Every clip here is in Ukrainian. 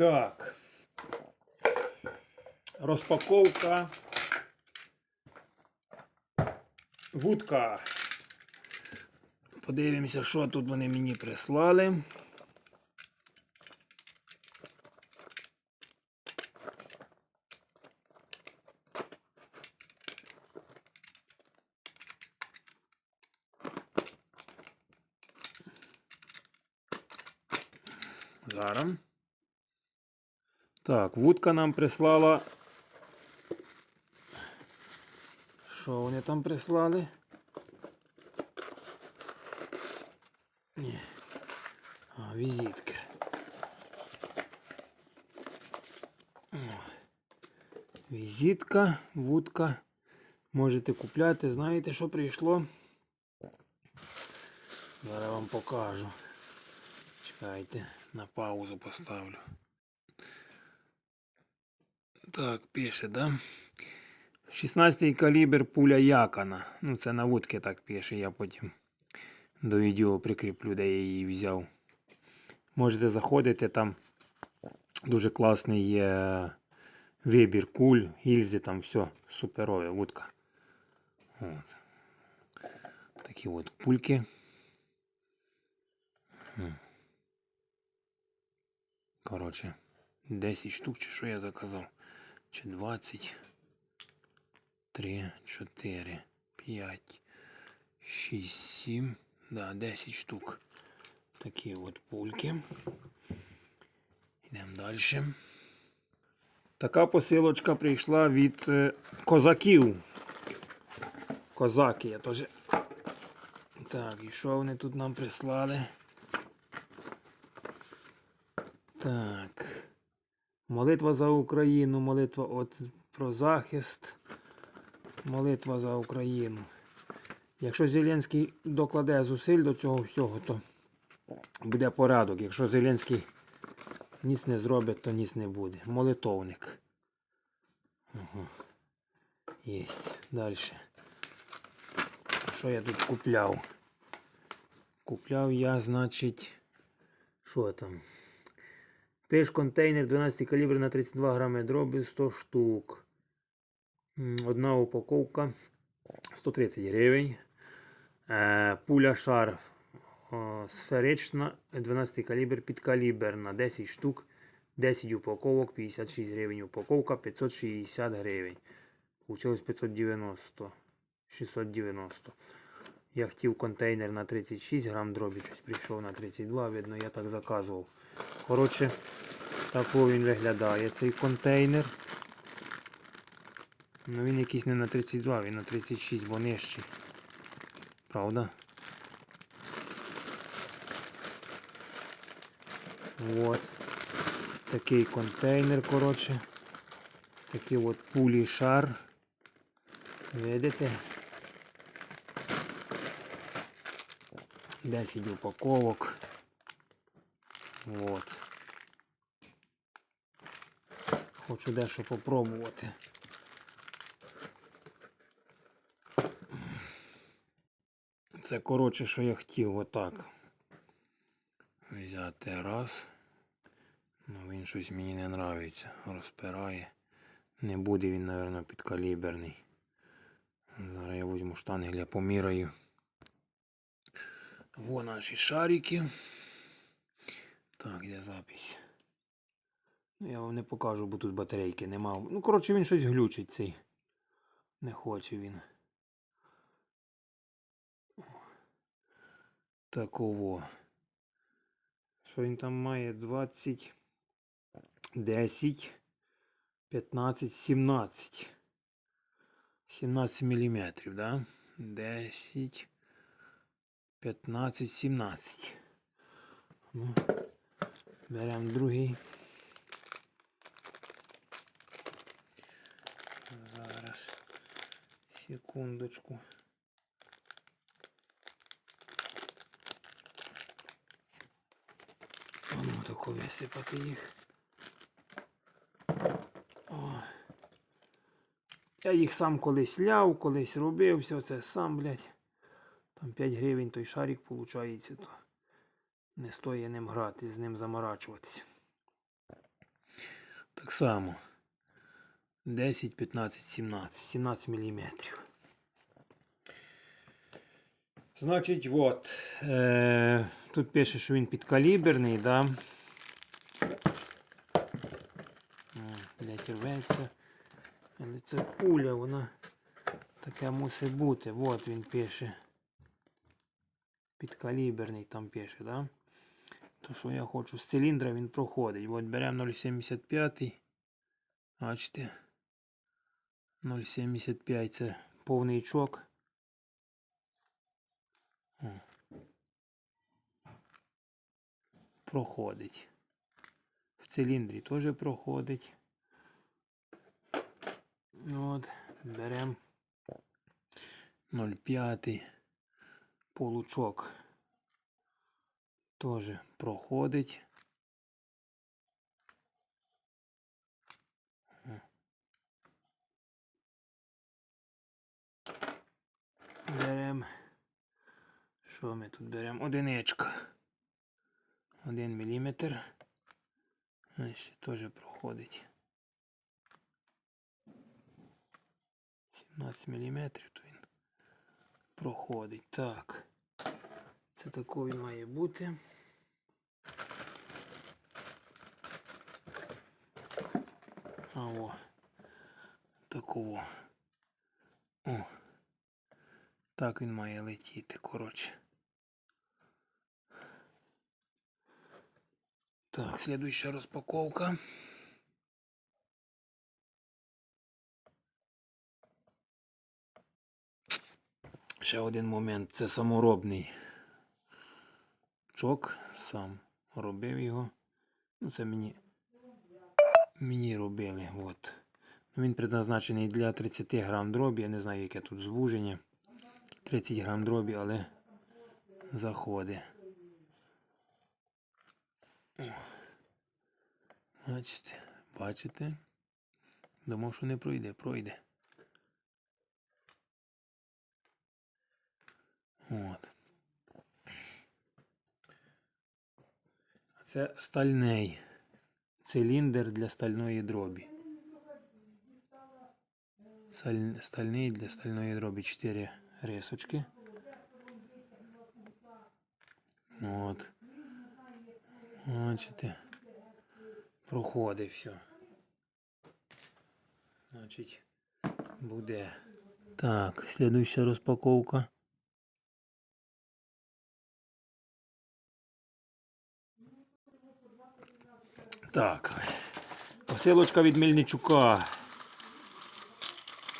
Так. Розпаковка. Вудка. Подивимося, що тут вони мені прислали. Зараз. Так, вудка нам прислала. Що вони там прислали? Ні. А, візитка. О. Візитка, вудка. Можете купляти. Знаєте, що прийшло? Зараз вам покажу. Чекайте, на паузу поставлю. Так, пише, да? 16 калібр пуля Якана. Ну, це на вудки так пише, я потім до відео прикріплю, де я її взяв. Можете заходити, там дуже класний є вибір куль, гільзи, там все суперове, вудка. От. Такі от пульки. М. Коротше, 10 штук, чи що я заказав? Чи 20? 3, 4, 5, 6, 7, да, 10 штук. Такі от пульки. Йдемо далі. Така посилочка прийшла від е, козаків. Козаки я теж. Так, і що вони тут нам прислали? Так. Молитва за Україну, молитва от про захист, молитва за Україну. Якщо Зеленський докладе зусиль до цього всього, то буде порядок. Якщо Зеленський ніц не зробить, то ніц не буде. Молитовник. Ага. Єсть. Далі. Що я тут купляв? Купляв я, значить, що там? Пиш контейнер 12 калібр на 32 грами дроби 100 штук. Одна упаковка 130 гривень. Е, Пуля шар сферична 12 калібр підкаліберна 10 штук. 10 упаковок 56 гривень. Упаковка 560 гривень. Получилось 590. 690. Я хотів контейнер на 36 грам дробі, щось прийшов на 32, видно, я так заказував. Коротше, тако він виглядає цей контейнер. Ну він якийсь не на 32, він на 36, бо нижчий. Правда? Вот. Такий контейнер, коротше. Такий от пулі шар. Видите? 10 упаковок. Вот. Хочу дещо попробувати. Це коротше, що я хотів отак. Взяти раз. Ну він щось мені не нравиться. Розпирає. Не буде він, мабуть, підкаліберний. Зараз я візьму штангель, я поміряю. Во наші шарики. Так, де запись? Ну, я вам не покажу, бо тут батарейки нема. Ну, коротше, він щось глючить цей. Не хоче він. Таково. Що він там має? 20, 10, 15, 17. 17 міліметрів, да? 10, 15, 17. Ну, беремо другий. Зараз. Секундочку. А ну тако висипати їх. О. Я їх сам колись ляв, колись робив, все це сам, блядь. Там 5 гривень той шарик виходить, то не стоїть ним грати, з ним заморачуватися. Так само. 10, 15, 17. 17 міліметрів. Значить, от. Е, тут пише, що він підкаліберний, да? Блять, рветься. Але це пуля, вона таке мусить бути. От він пише. Підкаліберний там пише, да? То, що я хочу з циліндра, він проходить. От беремо 0,75. Бачите. 0,75 це повний чок. О. Проходить. В циліндрі теж проходить. От, беремо 0,5 получок. Теж проходить. О. Беремо. Що ми тут беремо? Одиничка. Один міліметр. А ще теж проходить. 17 міліметрів, то проходить. Так. Це він має бути. А о. Такого. О. Так він має летіти, коротше. Так, следующая розпаковка. Ще один момент. Це саморобний чок. Сам робив його. Ну, це мені, мені робили. От. Він предназначений для 30 грам дробі. Я не знаю, яке тут звуження. 30 грам дробі, але заходить. Бачите, бачите? Думав, що не пройде, пройде. От. Це стальний циліндр для стальної дробі. Стальний для стальної дробі 4 рисочки. От. Бачите. Проходить все. Значить, буде. Так, слідуюча розпаковка. Так. Посилочка від Мельничука.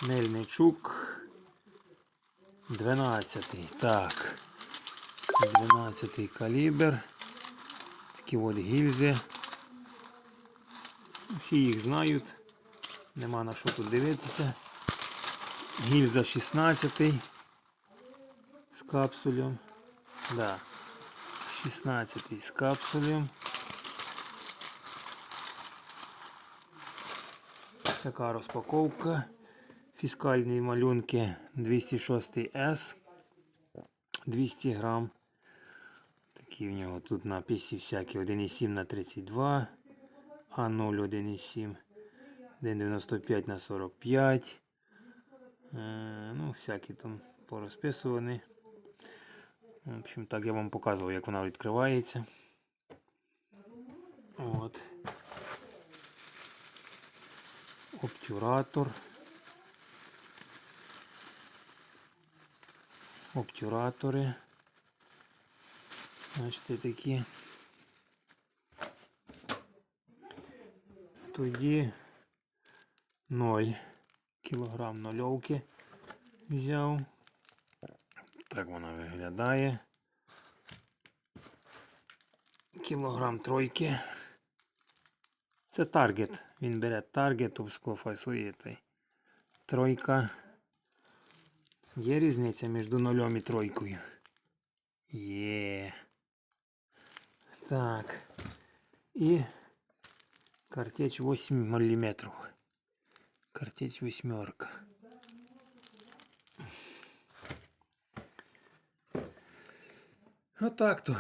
Мельничук. 12. Так. 12 калібр. Такі от гільзи. Всі їх знають. Нема на що тут дивитися. Гільза 16 з капсулем. Да. 16 з капсулем. Така розпаковка. Фіскальні малюнки 206S. 200 грам. Такі в нього тут написи всякі 1,7 на 32. А0 1,7. 1,95 на 45. Е, ну, всякі там порозписувані. В общем, так я вам показував, як вона відкривається. От. Обтюратор. Обтюратори. Бачите, такі. Тоді 0 кілограм нульовки взяв. Так вона виглядає. Кілограм тройки. Це таргет. Він бере таргет, обско фасує той. Тройка. Є різниця між нульом і тройкою. Є. Так. І картеч 8 мм. Картеч восьмерка. Отак то.